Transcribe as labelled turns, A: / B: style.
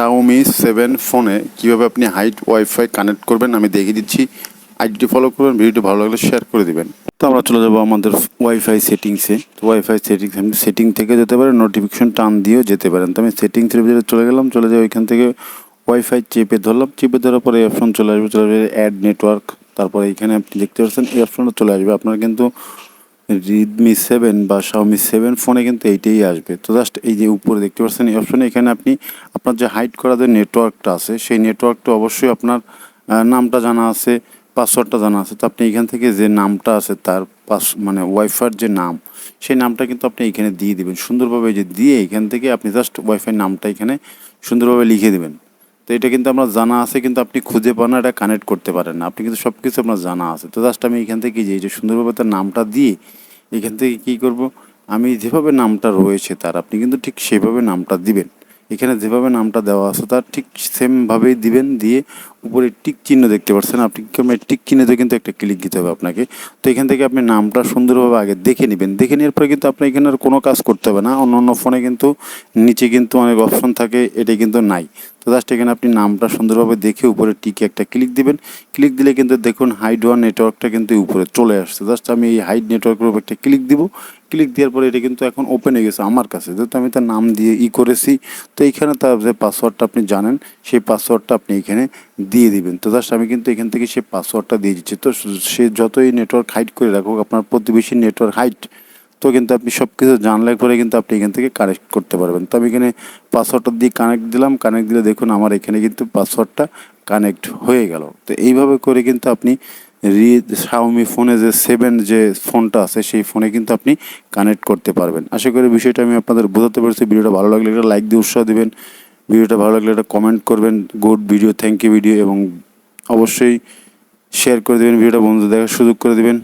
A: Xiaomi seven ফোনে কীভাবে আপনি হাইট ওয়াইফাই কানেক্ট করবেন, আমি দেখিয়ে দিচ্ছি। আইডিটি ফলো করবেন, ভিডিওটি ভালো লাগলে শেয়ার করে দেবেন। তো আমরা চলে যাব আমাদের ওয়াইফাই সেটিংসে তো ওয়াইফাই সেটিংস আপনি সেটিং থেকে যেতে পারেন নোটিফিকেশন টান দিয়েও যেতে পারেন। তো আমি সেটিংসের ভিতরে চলে গেলাম, চলে যাই ওইখান থেকে ওয়াইফাই চেপে ধরলাম। চেপে ধরার পরে অপশন চলে আসবে চলে আসবে অ্যাড নেটওয়ার্ক তারপরে এখানে আপনি দেখতে পাচ্ছেন অপশনটা চলে আসবে। আপনার কিন্তু রিডমি সেভেন বা শাওমি সেভেন ফোনে কিন্তু এইটাই আসবে। তো জাস্ট এই যে উপরে দেখতে পাচ্ছেন, এই অপশনে এখানে আপনি, আপনার যে হাইড করা যে নেটওয়ার্কটা আছে, সেই নেটওয়ার্কটা অবশ্যই আপনার নামটা জানা আছে পাসওয়ার্ডটা জানা আছে। তো আপনি এখান থেকে যে নামটা আছে, তার পাস মানে ওয়াইফাইয়ের যে নাম, সেই নামটা কিন্তু আপনি এখানে দিয়ে দিবেন। সুন্দরভাবে যে দিয়ে এখান থেকে আপনি জাস্ট ওয়াইফাই নামটা এখানে সুন্দরভাবে লিখে দিবেন। তো এটা কিন্তু আপনার জানা আছে, কিন্তু আপনি খুঁজে পান এটা কানেক্ট করতে পারেন না। আপনি কিন্তু সব কিছু আপনার জানা আছে। তো জাস্ট আমি এখান থেকে যে যে সুন্দরভাবে তার নামটা দিয়ে এখান থেকে কী করব? আমি যেভাবে নামটা রয়েছে তার, আপনি কিন্তু ঠিক সেভাবে নামটা দিবেন। এখানে যেভাবে নামটা দেওয়া আছে, তার ঠিক সেমভাবেই দিবেন, দিয়ে উপরে টিক চিহ্ন দেখতে পাচ্ছেন। আপনি? টিক চিহ্নতে কিন্তু একটা ক্লিক দিতে হবে আপনাকে। তো এখান থেকে আপনি নামটা সুন্দরভাবে আগে দেখে নেবেন। দেখে নেওয়ার পরে কিন্তু আপনি এখানে আর কোনো কাজ করতে হবে না। অন্য অন্য ফোনে কিন্তু নিচে কিন্তু অনেক অপশন থাকে এটা কিন্তু নাই। তো জাস্ট এখানে আপনি নামটা সুন্দরভাবে দেখে উপরে টিকে একটা ক্লিক দিবেন। ক্লিক দিলে কিন্তু দেখুন হাইড ওয়ান নেটওয়ার্কটা কিন্তু উপরে চলে আসছে। জাস্ট আমি এই হাইড নেটওয়ার্কের উপর একটা ক্লিক দিব। ক্লিক দেওয়ার পরে এটা কিন্তু এখন ওপেন হয়ে গেছে আমার কাছে। যেহেতু আমি তার নাম দিয়ে ই করেছি, তো এইখানে তার যে পাসওয়ার্ডটা আপনি জানেন, সেই পাসওয়ার্ডটা আপনি এখানে দিয়ে দিবেন। তো জাস্ট আমি কিন্তু এখান থেকে সে পাসওয়ার্ডটা দিয়ে দিচ্ছি। তো সে যতই নেটওয়ার্ক হাইট করে রাখুক, আপনার প্রতিবেশী নেটওয়ার্ক হাইট তো কিন্তু আপনি সব কিছু জানলে পরে কিন্তু আপনি এখান থেকে কানেক্ট করতে পারবেন। তো আমি এখানে পাসওয়ার্ডটা দিয়ে কানেক্ট দিলাম। কানেক্ট দিলে দেখুন আমার এখানে কিন্তু পাসওয়ার্ডটা কানেক্ট হয়ে গেল। তো এইভাবে করে কিন্তু আপনি রি শাওমি ফোনে যে সেভেন যে ফোনটা আছে, সেই ফোনে কিন্তু আপনি কানেক্ট করতে পারবেন। আশা করি বিষয়টা আমি আপনাদের বোঝাতে পেরেছি। ভিডিওটা ভালো লাগলে একটা লাইক দিয়ে উৎসাহ দেবেন। ভিডিওটা ভালো লাগলে একটা কমেন্ট করবেন। Good video thank you video এবং অবশ্যই শেয়ার করে দেবেন। ভিডিওটা বন্ধু দেখার সুযোগ করে দেবেন।